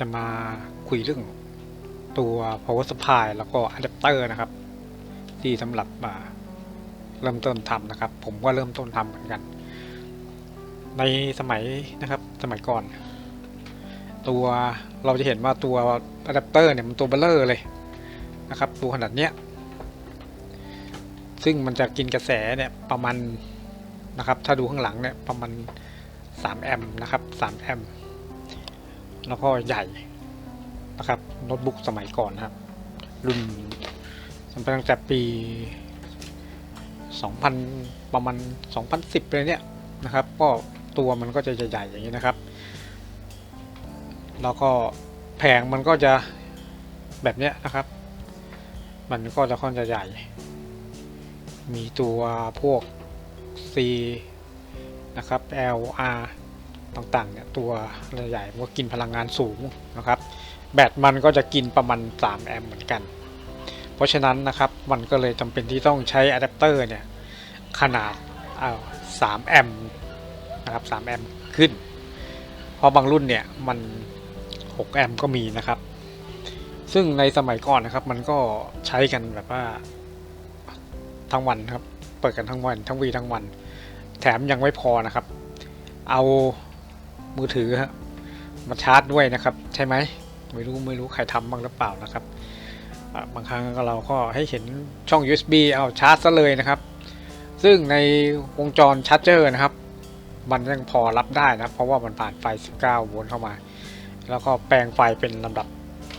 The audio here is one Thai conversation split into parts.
จะมาคุยเรื่องตัว power supply แล้วก็ adapter นะครับ ที่สำหรับเริ่มต้นทำนะครับ ผมก็เริ่มต้นทำเหมือนกัน ในสมัยนะครับสมัยก่อน ตัวเราจะเห็นว่าตัวอะแดปเตอร์เนี่ยมันตัวเบลเลอร์เลยนะครับตัวขนาดเนี้ยซึ่งมันจะกินกระแสเนี่ยประมาณนะครับถ้าดูข้างหลังเนี่ยประมาณ 3 แอมป์นะครับ 3 แอมป์ แล้วก็ใหญ่นะครับโน้ตบุ๊กสมัยก่อนนะครับ รุ่นตั้งแต่ปี 2000 ประมาณ 2010เลยเนี่ยนะครับ ก็ตัวมันก็จะใหญ่ๆอย่างนี้นะครับ แล้วก็แผงมันก็จะแบบเนี้ยนะครับ มันก็จะค่อนจะใหญ่ มีตัวพวก C นะครับ L R ต่างๆเนี่ยตัวใหญ่ๆมันก็กินพลังงานสูงนะครับ แบตมันก็จะกินประมาณ 3 แอมป์เหมือนกัน เพราะฉะนั้นนะครับมันก็เลยจำเป็นที่ต้องใช้อะแดปเตอร์เนี่ยขนาดเอ้าว3แอมป์นะครับ3แอมป์ขึ้น เพราะบางรุ่นเนี่ยมัน 6 แอมป์ก็มีนะครับ ซึ่งในสมัยก่อนนะครับมันก็ใช้กันแบบว่าทั้งวันครับ เปิดกันทั้งวันทั้งวีทั้งวัน แถมยังไม่พอนะครับ เอา มือถือฮะมาชาร์จด้วยนะครับ ใช่ไหมไม่รู้ไม่รู้ใครทำบ้างหรือเปล่านะครับบางครั้งเราก็ให้เห็นช่อง USB เอาชาร์จซะเลยนะครับ ซึ่งในวงจรชาร์จเจอร์นะครับ มันยังพอรับได้นะ เพราะว่ามันผ่านไฟ 19 โวลต์เข้ามา แล้วก็แปลงไฟเป็นลำดับ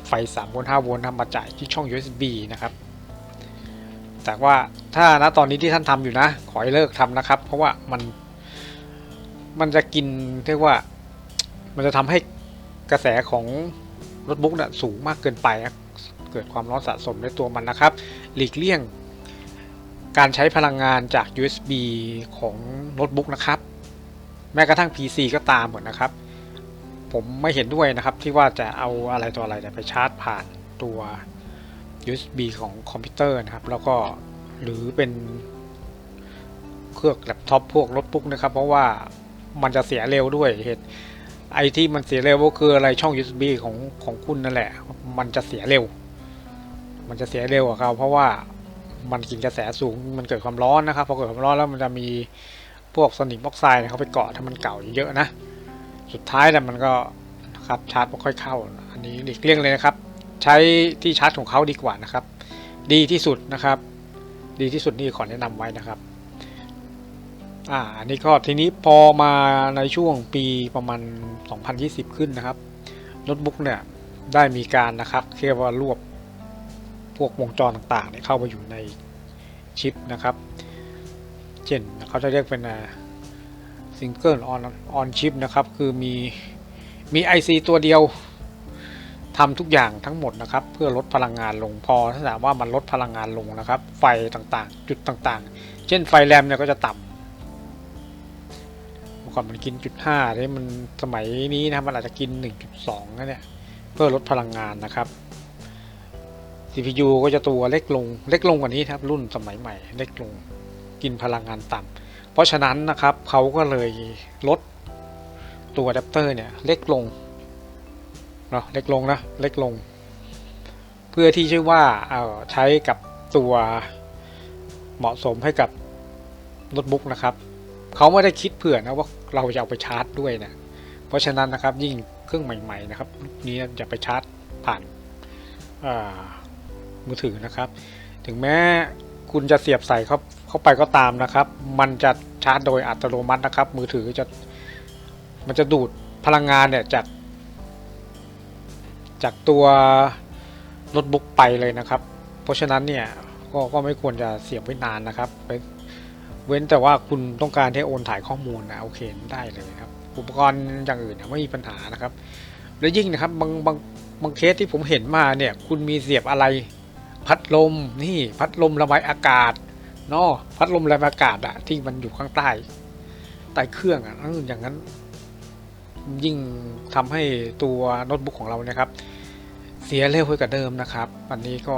ไฟ 3 โวลต์ 5 โวลต์นำมาจ่ายที่ช่อง USB นะครับ แต่ว่าถ้าณตอนนี้ที่ท่านทำอยู่นะ ขอให้เลิกทำนะครับ เพราะว่ามันมันจะกินเรียกว่า มันจะทำให้กระแสของโน้ตบุ๊กนะสูงมากเกินไปนะเกิดความร้อนสะสมในตัวมันนะครับ หลีกเลี่ยง การใช้พลังงานจาก USB ของโน้ตบุ๊กนะครับ แม้กระทั่ง PC ก็ตามเหมือนนะครับ ผมไม่เห็นด้วยนะครับที่ว่าจะเอาอะไรตัวอะไรไปชาร์จผ่านตัว USB ของคอมพิวเตอร์นะครับ แล้วก็หรือเป็นเครื่องแล็ปท็อปพวกโน้ตบุ๊กนะครับ เพราะว่ามันจะเสียเร็วด้วยเหตุ ไอที่มันเสียเร็วก็คืออะไรช่อง USB ของของคุณนั่นแหละ มันจะเสียเร็ว มันจะเสียเร็วกว่าเขาเพราะว่ามันกินกระแสสูงมันเกิดความร้อนนะครับพอเกิดความร้อนแล้วมันจะมีพวกสนิมออกไซด์เขาไปเกาะถ้ามันเก่าเยอะนะ สุดท้ายแต่มันก็นะครับชาร์จไม่ค่อยเข้า อันนี้หลีกเลี่ยงเลยนะครับ ใช้ที่ชาร์จของเขาดีกว่านะครับ ดีที่สุดนะครับ ดีที่สุดนี่ขอแนะนำไว้นะครับ อ่าอันนี้ก็ทีนี้พอมาในช่วงปีประมาณ 2020 ขึ้นนะครับโน้ตบุ๊กเนี่ยได้มีการนะครับเรียกว่ารวบพวกวงจรต่างๆเนี่ยเข้ามาอยู่ในชิปนะครับ เช่นเขาจะเรียกเป็นซิงเกิลออนออนชิปนะครับ คือมีมี IC ตัวเดียวทำทุกอย่างทั้งหมดนะครับ เพื่อลดพลังงานลงพอถ้าถามว่ามันลดพลังงานลงนะครับ ไฟต่างๆ จุดต่างๆ เช่นไฟแรมเนี่ยก็จะต่ำ ก่อนมันกินจุดห้าที่มันสมัยนี้นะครับมันอาจจะกิน 1.2นะเนี่ยเพื่อลดพลังงานนะครับ CPU ก็จะตัวเล็กลงเล็กลงกว่านี้ครับรุ่นสมัยใหม่ เล็กลงกินพลังงานต่ำเพราะฉะนั้นนะครับเขาก็เลยลดตัวอะแดปเตอร์เนี่ยเล็กลงเนาะเล็กลงนะเล็กลง เพื่อที่ชื่อว่าเอาใช้กับตัวเหมาะสมให้กับโน้ตบุ๊กนะครับ เขาไม่ได้คิดเผื่อนะว่าเราจะเอาไปชาร์จด้วยนะเพราะฉะนั้นนะครับยิ่งเครื่องใหม่ ๆ นะครับรุ่นนี้จะไปชาร์จผ่านมือถือนะครับ ถึงแม้คุณจะเสียบใส่เข้าเข้าไปก็ตามนะครับ มันจะชาร์จโดยอัตโนมัตินะครับ มือถือจะมันจะดูดพลังงานเนี่ยจากจากตัวโน้ตบุ๊กไปเลยนะครับ เพราะฉะนั้นเนี่ยก็ก็ไม่ควรจะเสียบไว้นานนะครับไป เว้นแต่ว่าคุณต้องการที่โอนถ่ายข้อมูลนะโอเคได้เลยครับ อุปกรณ์อย่างอื่นนะไม่มีปัญหานะครับ แล้วยิ่งนะครับบางบางบางเคสที่ผมเห็นมาเนี่ยคุณมีเสียบอะไร พัดลมนี่พัดลมระบายอากาศเนาะพัดลมระบายอากาศอะที่มันอยู่ข้างใต้ใต้เครื่องอะออย่างนั้น ยิ่งทำให้ตัวโน้ตบุ๊กของเราเนี่ยครับ เสียเร็วขึ้นกว่าเดิมนะครับอันนี้ก็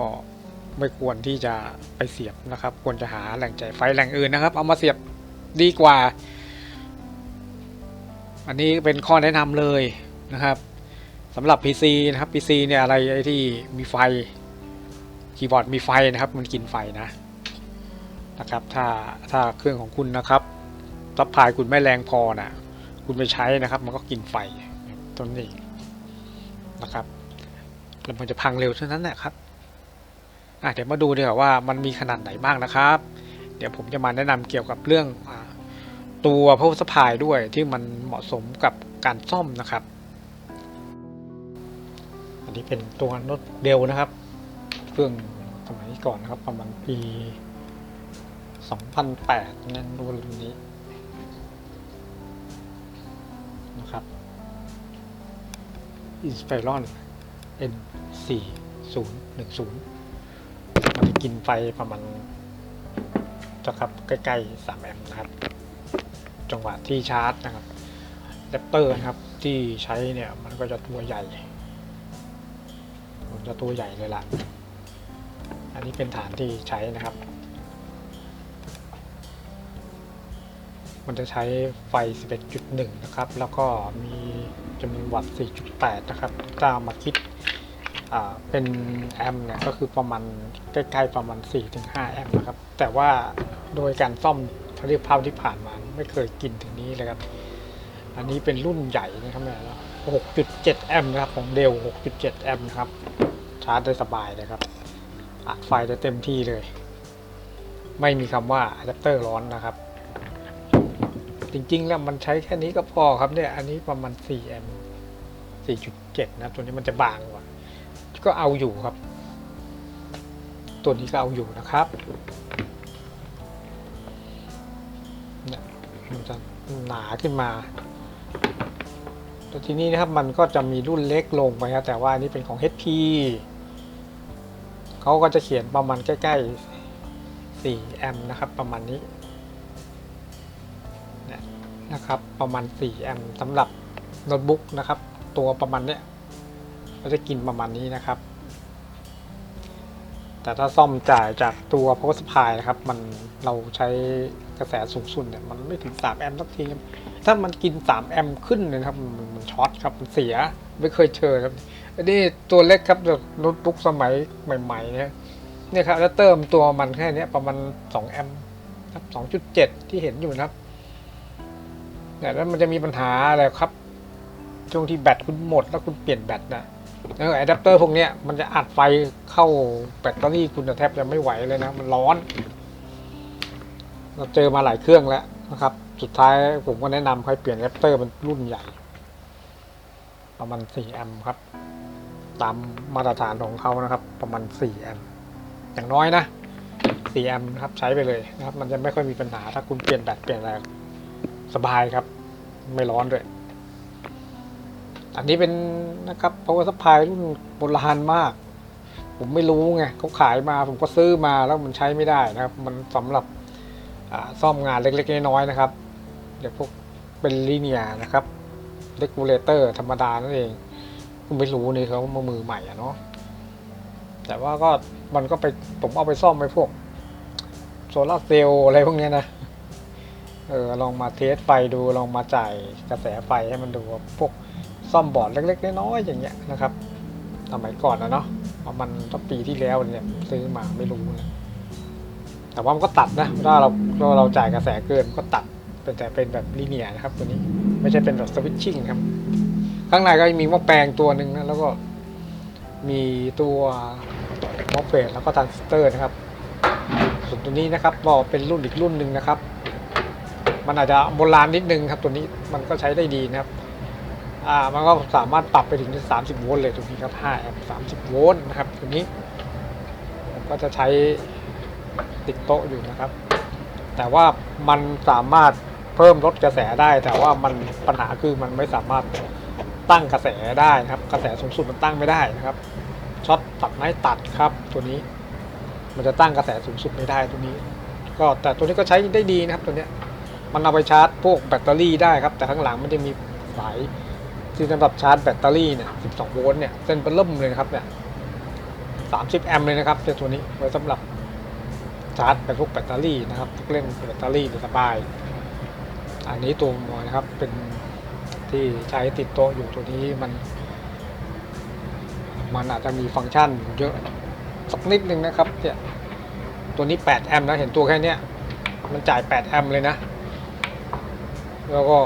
ไม่ควรที่จะไปเสียบนะครับ ควรจะหาแหล่งจ่ายไฟแหล่งอื่นนะครับ เอามาเสียบดีกว่า อันนี้เป็นข้อแนะนำเลยนะครับสำหรับ PC นะครับ PC เนี่ยอะไรไอ้ที่มีไฟคีย์บอร์ดมีไฟนะครับ มันกินไฟนะนะครับ ถ้าถ้าเครื่องของคุณนะครับซัพพายคุณไม่แรงพอนะคุณไปใช้นะครับ มันก็กินไฟต้นนี้นะครับแล้วมันจะพังเร็วเท่านั้นแหละครับ อะเดี๋ยวมาดูดีกว่าว่ามันมีขนาดไหนบ้างนะครับ เดี๋ยวผมจะมาแนะนำเกี่ยวกับเรื่องอตัว power supply ด้วยที่มันเหมาะสมกับการซ่อมนะครับ อันนี้เป็นตัวโน้ตเดลนะครับ เครื่องสมัยก่อนนะครับ ประมาณปี 2008 นั่นรุ่นนี้นะครับ Inspiron N4010 กินไฟประมาณจะครับใกล้ๆ3แอมป์นะครับ จังหวะที่ชาร์จนะครับแรปเตอร์นะครับที่ใช้เนี่ยมันก็จะตัวใหญ่มันจะตัวใหญ่เลยล่ะ อันนี้เป็นฐานที่ใช้นะครับ มันจะใช้ไฟ 11.1 นะครับ แล้วก็มีจำนวนวัตต์ 4.8 นะครับถ้ามาคิด เป็นแอมป์เนี่ยก็คือประมาณใกล้ๆประมาณ 4-5 แอมป์นะครับ แต่ว่าโดยการซ่อมผลิตภาพที่ผ่านมาไม่เคยกินถึงนี้เลยครับ อันนี้เป็นรุ่นใหญ่นะครับเนี่ย6.7 แอมป์นะครับของเดล6.7 แอมป์นะครับ ชาร์จได้สบายเลยครับอัดไฟได้เต็มที่เลย ไม่มีคำว่าอะแดปเตอร์ร้อนนะครับ จริงๆแล้วมันใช้แค่นี้ก็พอครับเนี่ย อันนี้ประมาณ 4 แอมป์4.7 นะ ตัวนี้มันจะบางกว่า ก็เอาอยู่ครับ ตัวนี้ก็เอาอยู่นะครับเนี่ยมันจะหนาขึ้นมาแต่ทีนี้นะครับมันก็จะมีรุ่นเล็กลงไปครับแต่ว่าอันนี้เป็นของ HP เขาก็จะเขียนประมาณใกล้ๆ4แอมป์นะครับ ประมาณนี้เนี่ยนะครับ ประมาณ4แอมป์สำหรับโน้ตบุ๊กนะครับ ตัวประมาณเนี้ย ก็จะกินประมาณนี้นะครับ แต่ถ้าซ่อมจ่ายจากตัว power supply นะครับ มันเราใช้กระแสสูงสุดเนี่ยมันไม่ถึง 3 แอมป์สักทีถ้ามันกิน 3 แอมป์ขึ้นเลยนะครับมันมันช็อตครับมันเสียไม่เคยเจอครับอันนี้ตัวเล็กครับโน้ตบุ๊กสมัยใหม่ ๆ เนี่ยเนี่ยครับแล้วเติมตัวมันแค่นี้ประมาณ 2 แอมป์ครับ2.7 ที่เห็นอยู่นะครับเนี่ยแล้วมันจะมีปัญหาอะไรครับ ช่วงที่แบตคุณหมดแล้วคุณเปลี่ยนแบตนะ แล้วอะแดปเตอร์พวกเนี้ยมันจะอัดไฟเข้าแบตเตอรี่คุณแทบจะไม่ไหวเลยนะ มันร้อน เราเจอมาหลายเครื่องแล้วนะครับ สุดท้ายผมก็แนะนำให้เปลี่ยนแรปเตอร์มันรุ่นใหญ่ ประมาณ 4 แอมป์ครับ ตามมาตรฐานของเขานะครับ ประมาณ 4 แอมป์อย่างน้อยนะ 4 แอมป์ครับใช้ไปเลยนะครับ มันจะไม่ค่อยมีปัญหาถ้าคุณเปลี่ยนแบตเปลี่ยนอะไรสบายครับ ไม่ร้อนด้วย อันนี้เป็นนะครับ power supply รุ่นโบราณมาก ผมไม่รู้ไงเขาขายมาผมก็ซื้อมาแล้วมันใช้ไม่ได้นะครับ มันสำหรับซ่อมงานเล็กๆ น้อยๆนะครับเดี๋ยวพวกเป็นลีเนียนะครับเ e กูเลเตอร์ธรรมดานั่นเองผมไม่รู้นี่เขามามือใหม่อะเนาะแต่ว่าก็มันก็ไปผมเอาไปซ่อมไปพวกโซลาร์เซลล์อะไรพวกเนี้ยนะเออลองมาเทสไฟดูลองมาจ่ายกระแสไฟให้มันดูว่าพวก ซ่อมบอร์ดเล็กๆน้อยๆอย่างเงี้ยนะครับสมัยก่อนนะเนาะประมาณตั้งปีที่แล้วเนี่ยซื้อมาไม่รู้นะแต่ว่ามันก็ตัดนะถ้าเราถ้าเราจ่ายกระแสเกินก็ตัดเป็นแต่เป็นแบบลีเนียนะครับ ตัวนี้ไม่ใช่เป็นแบบสวิตชิ่งครับ ข้างในก็มีหม้อแปลงตัวหนึ่งนะแล้วก็มีตัวมอเฟสแล้วก็ทรานซิสเตอร์นะครับ ส่วนตัวนี้นะครับก็เป็นรุ่นอีกรุ่นหนึ่งนะครับ มันอาจจะโบราณนิดนึงครับ ตัวนี้มันก็ใช้ได้ดีนะครับ อ่ามันก็สามารถปรับไปถึง 30 โวลต์เลยตัวนี้ครับ5แอมป์30 โวลต์นะครับตัวนี้ผมก็จะใช้ติดโต๊ะอยู่นะครับ แต่ว่ามันสามารถเพิ่มลดกระแสได้ แต่ว่ามันปัญหาคือมันไม่สามารถตั้งกระแสได้นะครับ กระแสสูงสุดมันตั้งไม่ได้นะครับช็อตตัดไม้ตัดครับ ตัวนี้มันจะตั้งกระแสสูงสุดไม่ได้ตัวนี้ ก็แต่ตัวนี้ก็ใช้ได้ดีนะครับตัวเนี้ยมันเอาไปชาร์จพวกแบตเตอรี่ได้ครับ แต่ข้างหลังมันจะมีสาย ที่สำหรับชาร์จแบตเตอรี่เนี่ย 12 โวลต์เนี่ย เส้นเป็นเริ่มเลยนะครับเนี่ย 30 แอมป์เลยนะครับเจ้าตัวนี้ไว้สำหรับชาร์จเป็นพวกแบตเตอรี่นะครับพวกเล่นแบตเตอรี่สบาย อันนี้ตัวมวยนะครับเป็นที่ใช้ติดโต๊ะอยู่ตัวนี้มัน มันอาจจะมีฟังก์ชันเยอะสักนิดนึงนะครับเนี่ยตัวนี้ 8 แอมป์นะเห็นตัวแค่เนี้ยมันจ่าย 8 แอมป์เลยนะ แล้วก็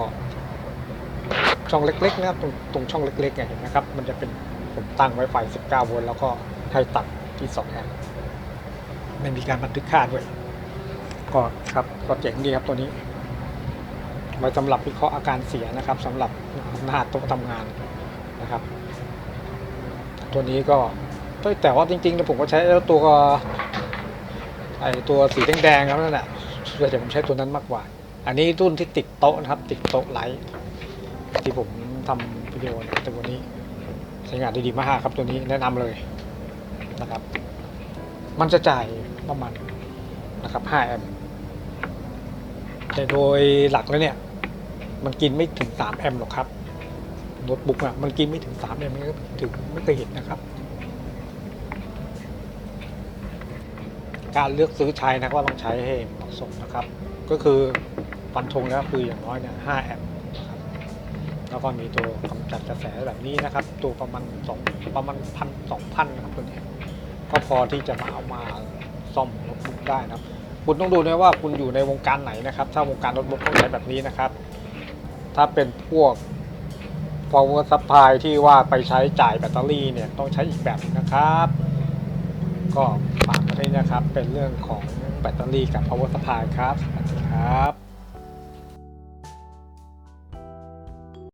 ช่องเล็กๆนะครับตรงตรงช่องเล็กๆเนี่ยเห็นไหมครับ มันจะเป็นผมตั้งไว้ไฟ 19 โวลต์แล้วก็ให้ตัดที่ 2 แอมป์ไม่มีการบันทึกค่าด้วย ก็ครับก็เจ๋งดีครับตัวนี้ไว้สำหรับวิเคราะห์อาการเสียนะครับสำหรับหน้าโต๊ะทำงานนะครับ ตัวนี้ก็แต่ว่าจริงๆผมก็ใช้ตัวไอตัวสีแดงๆครับนั่นแหละส่วนใหญ่ผมใช้ตัวนั้นมากกว่า อันนี้รุ่นที่ติดโต๊ะนะครับ ติดโต๊ะไลท์ ที่ผมทำวิดีโอตัวนี้ใช้งานได้ดีมากครับตัวนี้แนะนำเลยนะครับ มันจะจ่ายประมาณนะครับ 5 แอมป์แต่โดยหลักแล้วเนี่ย มันกินไม่ถึง 3 แอมป์หรอกครับโน้ตบุ๊กอะมันกินไม่ถึง 3 แอมป์ไม่ถึงไม่เคยเห็นนะครับ การเลือกซื้อใช้นะว่าต้องใช้ให้เหมาะสมนะครับ ก็คือฟันธงแล้วคืออย่างน้อยเนี่ย 5 แอมป์ แล้วก็มีตัวกำจัดกระแสแบบนี้นะครับ ตัวประมาณสองประมาณพันสองพันนะครับตัวนี้ก็พอที่จะมาเอามาซ่อมโน้ตบุ๊กได้นะครับ คุณต้องดูด้วยว่าคุณอยู่ในวงการไหนนะครับ ถ้าวงการโน้ตบุ๊กต้องใช้แบบนี้นะครับ ถ้าเป็นพวก power supply ที่ว่าไปใช้จ่ายแบตเตอรี่เนี่ยต้องใช้อีกแบบหนึ่งนะครับ ก็ฝากไว้ด้วยนะครับเป็นเรื่องของแบตเตอรี่กับ power supply ครับสวัสดีครับ